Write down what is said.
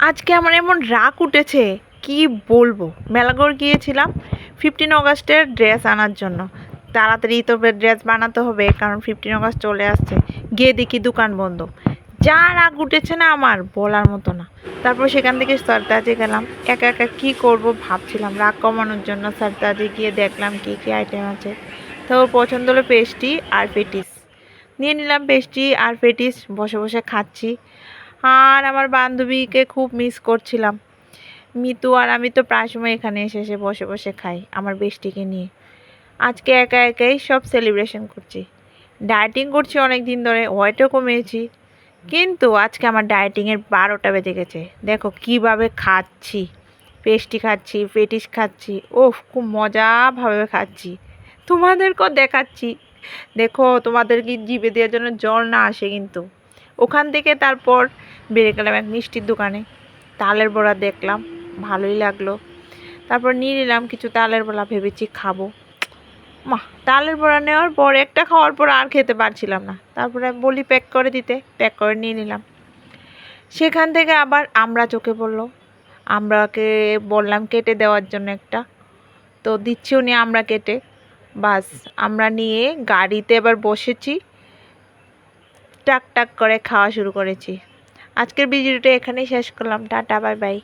আজকে আমার এমন রাগ উঠেছে, কি বলব? মেলাগড় গিয়েছিলাম ফিফটিন অগাস্টের ড্রেস আনার জন্য। তাড়াতাড়ি তো ড্রেস বানাতে হবে, কারণ ফিফটিন অগাস্ট চলে আসছে। গিয়ে দেখি দোকান বন্ধ। যা রাগ উঠেছে না আমার, বলার মতো না। তারপর সেখান থেকে সরতাজে গেলাম। একা একা কী করব ভাবছিলাম, রাগ কমানোর জন্য সরতাজে গিয়ে দেখলাম কী কী আইটেম আছে। তো পছন্দ হলো পেস্টি আর পেটিস নিয়ে নিলাম পেস্টি আর পেটিস বসে বসে খাচ্ছি। আর আমার বান্ধবীকে খুব মিস করছিলাম। মিতু আর আমি তো প্রায় সময় এখানে এসে এসে বসে বসে খাই আমার বেস্টিকে নিয়ে। আজকে একা একাই সব সেলিব্রেশন করছি। ডায়েটিং করছি অনেক দিন ধরে, ওয়েটও কমিয়েছি। কিন্তু আজকে আমার ডায়েটিংয়ের বারোটা বেজে গেছে। দেখো কীভাবে খাচ্ছি। পেস্টি খাচ্ছি পেটিস খাচ্ছি ওফ খুব মজাভাবে খাচ্ছি। তোমাদেরকেও দেখাচ্ছি। দেখো তোমাদের কি জিভে দেওয়ার জন্য জল না আসে কিন্তু। ওখান থেকে তারপর বেরিয়ে গেলাম এক মিষ্টির দোকানে। তালের বড়া দেখলাম, ভালোই লাগল। তারপর নিয়ে নিলাম কিছু তালের বড়া, ভেবেছি খাব। মা, তালের বড়া নেওয়ার পর একটা খাওয়ার পর আর খেতে পারছিলাম না। তারপরে বলি, প্যাক করে দিতে। প্যাক করে নিয়ে নিলাম। সেখান থেকে আবার আমরা চোখে পড়ল। আমরাকে বললাম কেটে দেওয়ার জন্য একটা। তো দিচ্ছিও নি আমরা কেটে। বাস, আমরা নিয়ে গাড়িতে এবার বসেছি। টাক টাক করে খাওয়া শুরু করেছি। আজকের ভিডিওটা এখানেই শেষ করলাম। Tata bye bye